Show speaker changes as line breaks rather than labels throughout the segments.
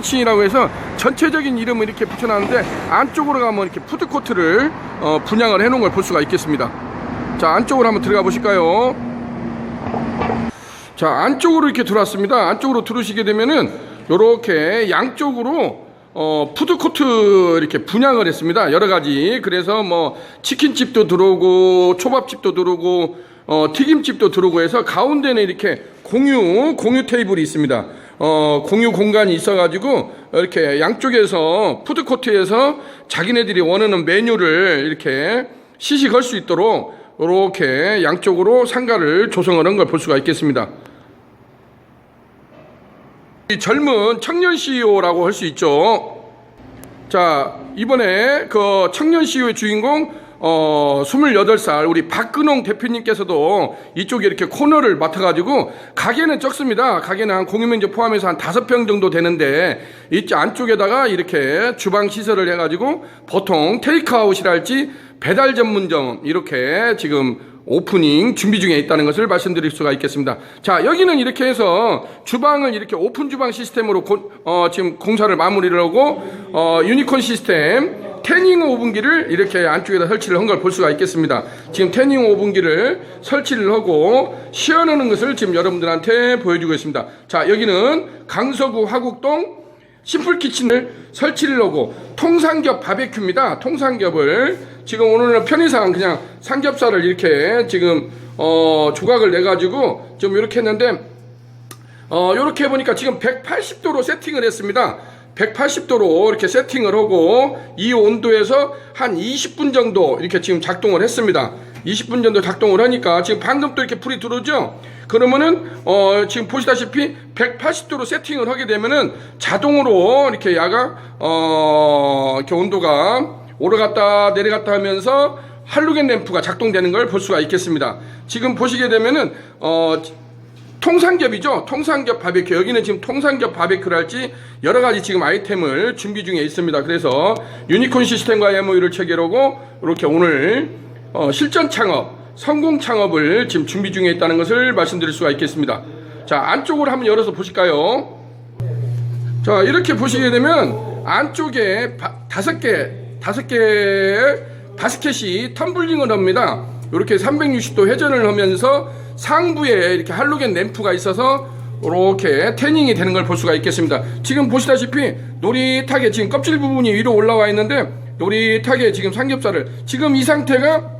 층이라고 해서 전체적인 이름을 이렇게 붙여놨는데 안쪽으로 가면 이렇게 푸드코트를 어, 분양을 해놓은 걸 볼 수가 있겠습니다. 자 안쪽으로 한번 들어가 보실까요? 자 안쪽으로 이렇게 들어왔습니다. 안쪽으로 들어오시게 되면은 이렇게 양쪽으로 어, 푸드코트 이렇게 분양을 했습니다. 여러 가지 그래서 뭐 치킨집도 들어오고 초밥집도 들어오고 어, 튀김집도 들어오고 해서 가운데는 이렇게 공유 공유 테이블이 있습니다. 어, 공유 공간이 있어가지고 이렇게 양쪽에서 푸드코트에서 자기네들이 원하는 메뉴를 이렇게 시식할 수 있도록 이렇게 양쪽으로 상가를 조성을 한걸볼 수가 있겠습니다. 이 젊은 청년 CEO라고 할 수 있죠. 자, 이번에 그 청년 CEO의 주인공 어, 28살 우리 박근홍 대표님께서도 이쪽에 이렇게 코너를 맡아가지고 가게는 적습니다. 가게는 한 공유면적 포함해서 한 다섯 평 정도 되는데 이 안쪽에다가 이렇게 주방 시설을 해가지고 보통 테이크아웃이랄지 배달 전문점 이렇게 지금 오프닝 준비 중에 있다는 것을 말씀드릴 수가 있겠습니다. 자, 여기는 이렇게 해서 주방을 이렇게 오픈 주방 시스템으로 고- 어, 지금 공사를 마무리를 하고 어, 유니콘 시스템 태닝 오븐기를 이렇게 안쪽에다 설치를 한 걸 볼 수가 있겠습니다. 지금 태닝 오븐기를 설치를 하고 시연하는 것을 지금 여러분들한테 보여주고 있습니다. 자, 여기는 강서구 화곡동 심플 키친을 설치를 하고 통삼겹 바베큐입니다. 통삼겹을 지금 오늘은 편의상 그냥 삼겹살을 이렇게 지금 어 조각을 내 가지고 좀 이렇게 했는데 어 이렇게 해보니까 지금 180도로 세팅을 했습니다. 180도로 이렇게 세팅을 하고 이 온도에서 한 20분 정도 이렇게 지금 작동을 했습니다. 20분 정도 작동을 하니까 지금 방금 또 이렇게 불이 들어오죠? 그러면은 어 지금 보시다시피 180도로 세팅을 하게 되면은 자동으로 이렇게 야가 어 이렇게 온도가 오르갔다 내려갔다 하면서 할로겐 램프가 작동되는 걸 볼 수가 있겠습니다. 지금 보시게 되면은 어 통삼겹이죠. 통삼겹 바베큐. 여기는 지금 통삼겹 바베큐를 할지 여러 가지 지금 아이템을 준비 중에 있습니다. 그래서 유니콘 시스템과 MOU를 체결하고 이렇게 오늘 어, 실전 창업, 성공 창업을 지금 준비 중에 있다는 것을 말씀드릴 수가 있겠습니다. 자, 안쪽으로 한번 열어서 보실까요? 자, 이렇게 보시게 되면 안쪽에 바- 다섯 개, 다섯 개의 바스켓이 텀블링을 합니다. 이렇게 360도 회전을 하면서 상부에 이렇게 할로겐 램프가 있어서 이렇게 태닝이 되는 걸 볼 수가 있겠습니다. 지금 보시다시피 노릿하게 지금 껍질 부분이 위로 올라와 있는데 노릿하게 지금 삼겹살을 지금 이 상태가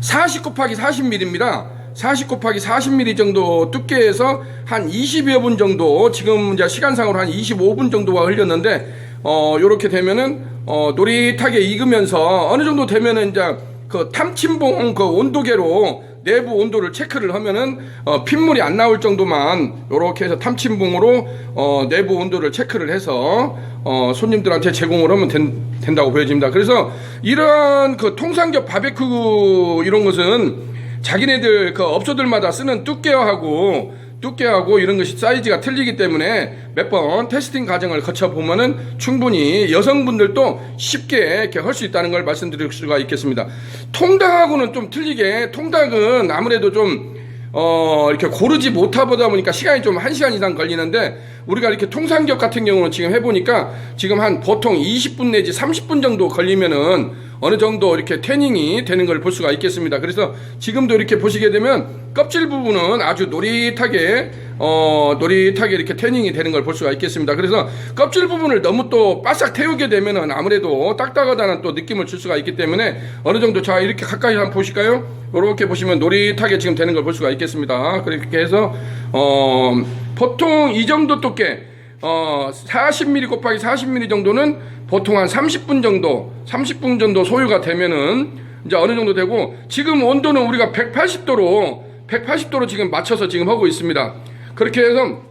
40 곱하기 40mm입니다. 40 곱하기 40mm 정도 두께에서 한 20여 분 정도 지금 이제 시간상으로 한 25분 정도가 흘렸는데 어 요렇게 되면은 어 노릿하게 익으면서 어느 정도 되면은 이제 그 탐침봉 그 온도계로 내부 온도를 체크를 하면은 어 핏물이 안 나올 정도만 요렇게 해서 탐침봉으로 어 내부 온도를 체크를 해서 어 손님들한테 제공을 하면 된, 된다고 보여집니다. 그래서 이런 그 통삼겹 바베큐 이런 것은 자기네들 그 업소들마다 쓰는 두께하고 두께하고 이런 것이 사이즈가 틀리기 때문에 몇 번 테스팅 과정을 거쳐 보면은 충분히 여성분들도 쉽게 이렇게 할 수 있다는 걸 말씀드릴 수가 있겠습니다. 통닭하고는 좀 틀리게 통닭은 아무래도 좀 어, 이렇게 고르지 못하다 보니까 시간이 좀 1시간 이상 걸리는데 우리가 이렇게 통삼겹 같은 경우는 지금 해보니까 지금 한 보통 20분 내지 30분 정도 걸리면은 어느 정도 이렇게 태닝이 되는 걸 볼 수가 있겠습니다. 그래서 지금도 이렇게 보시게 되면 껍질 부분은 아주 노릿하게 어 노릿하게 이렇게 태닝이 되는 걸 볼 수가 있겠습니다. 그래서 껍질 부분을 너무 또 바싹 태우게 되면은 아무래도 딱딱하다는 또 느낌을 줄 수가 있기 때문에 어느 정도 자 이렇게 가까이 한번 보실까요? 이렇게 보시면 노릿하게 지금 되는 걸 볼 수가 있겠습니다. 그렇게 해서 어 보통 이 정도 두께 어 40mm 곱하기 40mm 정도는 보통 한 30분 정도 30분 정도 소요가 되면은 이제 어느 정도 되고 지금 온도는 우리가 180도로 180도로 지금 맞춰서 지금 하고 있습니다. 그렇게 해서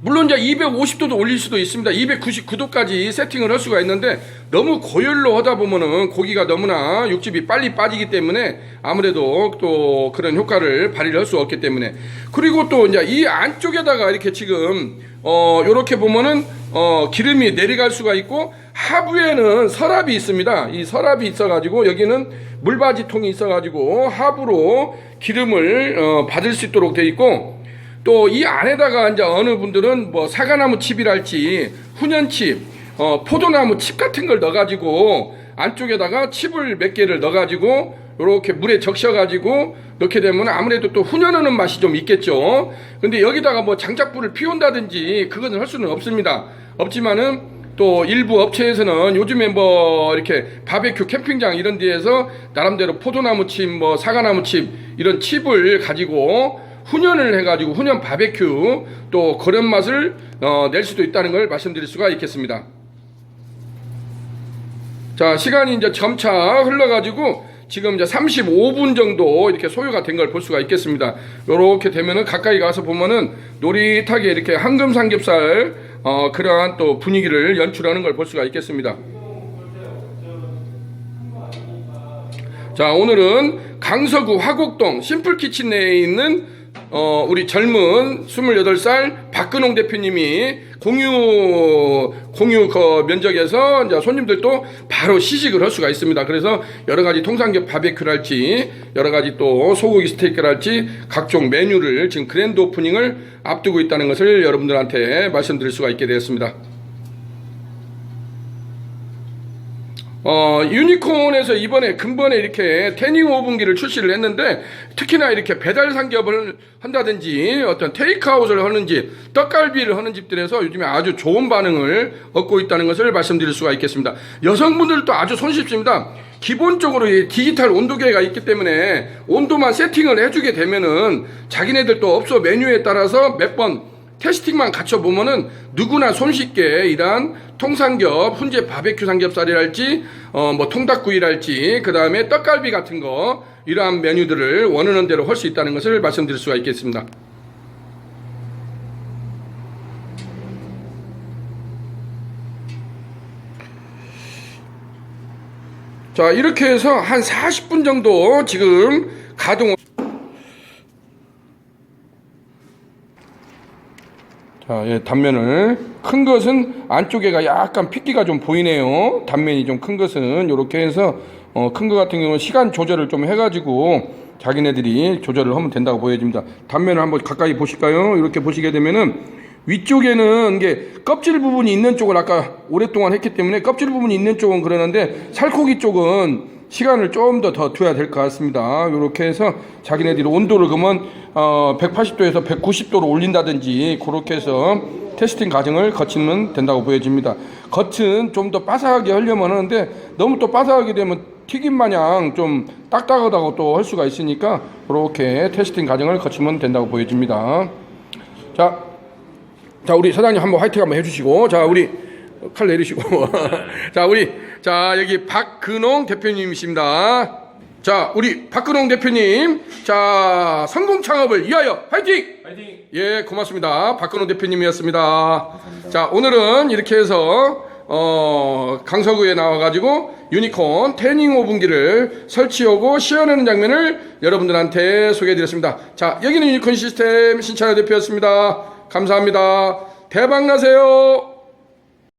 물론 이제 250도도 올릴 수도 있습니다. 299도까지 세팅을 할 수가 있는데 너무 고열로 하다 보면은 고기가 너무나 육즙이 빨리 빠지기 때문에 아무래도 또 그런 효과를 발휘를 할 수 없기 때문에 그리고 또 이제 이 안쪽에다가 이렇게 지금 어 요렇게 보면은 어 기름이 내려갈 수가 있고 하부에는 서랍이 있습니다. 이 서랍이 있어가지고 여기는 물바지통이 있어가지고 하부로 기름을 어 받을 수 있도록 돼 있고 또 이 안에다가 이제 어느 분들은 뭐 사과나무 칩이랄지 훈연칩, 어, 포도나무 칩 같은 걸 넣어가지고 안쪽에다가 칩을 몇 개를 넣어가지고 이렇게 물에 적셔가지고 넣게 되면 아무래도 또 훈연하는 맛이 좀 있겠죠. 근데 여기다가 뭐 장작불을 피운다든지 그것은 할 수는 없습니다. 없지만은 또 일부 업체에서는 요즘에 뭐 이렇게 바베큐 캠핑장 이런 데에서 나름대로 포도나무 칩, 뭐 사과나무 칩 이런 칩을 가지고 훈연을 해가지고 훈연 바베큐 또 그런 맛을 어, 낼 수도 있다는 걸 말씀드릴 수가 있겠습니다. 자, 시간이 이제 점차 흘러가지고 지금 이제 35분 정도 이렇게 소요가 된 걸 볼 수가 있겠습니다. 요렇게 되면은 가까이 가서 보면은 노릿하게 이렇게 황금 삼겹살 어, 그러한 또 분위기를 연출하는 걸 볼 수가 있겠습니다. 자, 오늘은 강서구 화곡동 심플키친 내에 있는 어, 우리 젊은 28살 박근홍 대표님이 공유, 공유 그 면적에서 이제 손님들도 바로 시식을 할 수가 있습니다. 그래서 여러 가지 통삼겹 바베큐랄지, 여러 가지 또 소고기 스테이크랄지 각종 메뉴를 지금 그랜드 오프닝을 앞두고 있다는 것을 여러분들한테 말씀드릴 수가 있게 되었습니다. 어, 유니콘에서 이번에 근본에 이렇게 태닝 오븐기를 출시를 했는데 특히나 이렇게 배달 상겹을 한다든지 어떤 테이크아웃을 하는지 떡갈비를 하는 집들에서 요즘에 아주 좋은 반응을 얻고 있다는 것을 말씀드릴 수가 있겠습니다. 여성분들도 아주 손쉽습니다. 기본적으로 이 디지털 온도계가 있기 때문에 온도만 세팅을 해주게 되면은 자기네들도 업소 메뉴에 따라서 몇번 테스팅만 갖춰 보면은 누구나 손쉽게 이러한 통삼겹, 훈제 바베큐 삼겹살이랄지, 어, 뭐 통닭구이랄지, 그 다음에 떡갈비 같은 거, 이러한 메뉴들을 원하는 대로 할 수 있다는 것을 말씀드릴 수가 있겠습니다. 자, 이렇게 해서 한 40분 정도 지금 가동 자, 예, 단면을 큰 것은 안쪽에가 약간 핏기가 좀 보이네요. 단면이 좀 큰 것은 이렇게 해서 어, 큰거 같은 경우는 시간 조절을 좀 해가지고 자기네들이 조절을 하면 된다고 보여집니다. 단면을 한번 가까이 보실까요? 이렇게 보시게 되면은 위쪽에는 이게 껍질 부분이 있는 쪽을 아까 오랫동안 했기 때문에 껍질 부분이 있는 쪽은 그러는데 살코기 쪽은 시간을 좀 더 더 둬야 될 것 같습니다. 이렇게 해서 자기네들이 온도를 그러면 어 180도에서 190도로 올린다든지 그렇게 해서 테스팅 과정을 거치면 된다고 보여집니다. 겉은 좀 더 바삭하게 하려면 하는데 너무 또 바삭하게 되면 튀김 마냥 좀 딱딱하다고 또 할 수가 있으니까 그렇게 테스팅 과정을 거치면 된다고 보여집니다. 자, 자 우리 사장님 한번 화이팅 한번 해주시고 자 우리 칼 내리시고 자 우리 자 여기 박근홍 대표님이십니다. 자 우리 박근홍 대표님 자 성공 창업을 위하여 화이팅!
파이팅!
예 고맙습니다. 박근홍 대표님이었습니다. 자 오늘은 이렇게 해서 어 강서구에 나와가지고 유니콘 태닝 오븐기를 설치하고 시연하는 장면을 여러분들한테 소개해드렸습니다. 자 여기는 유니콘 시스템 신찬호 대표였습니다. 감사합니다. 대박 나세요.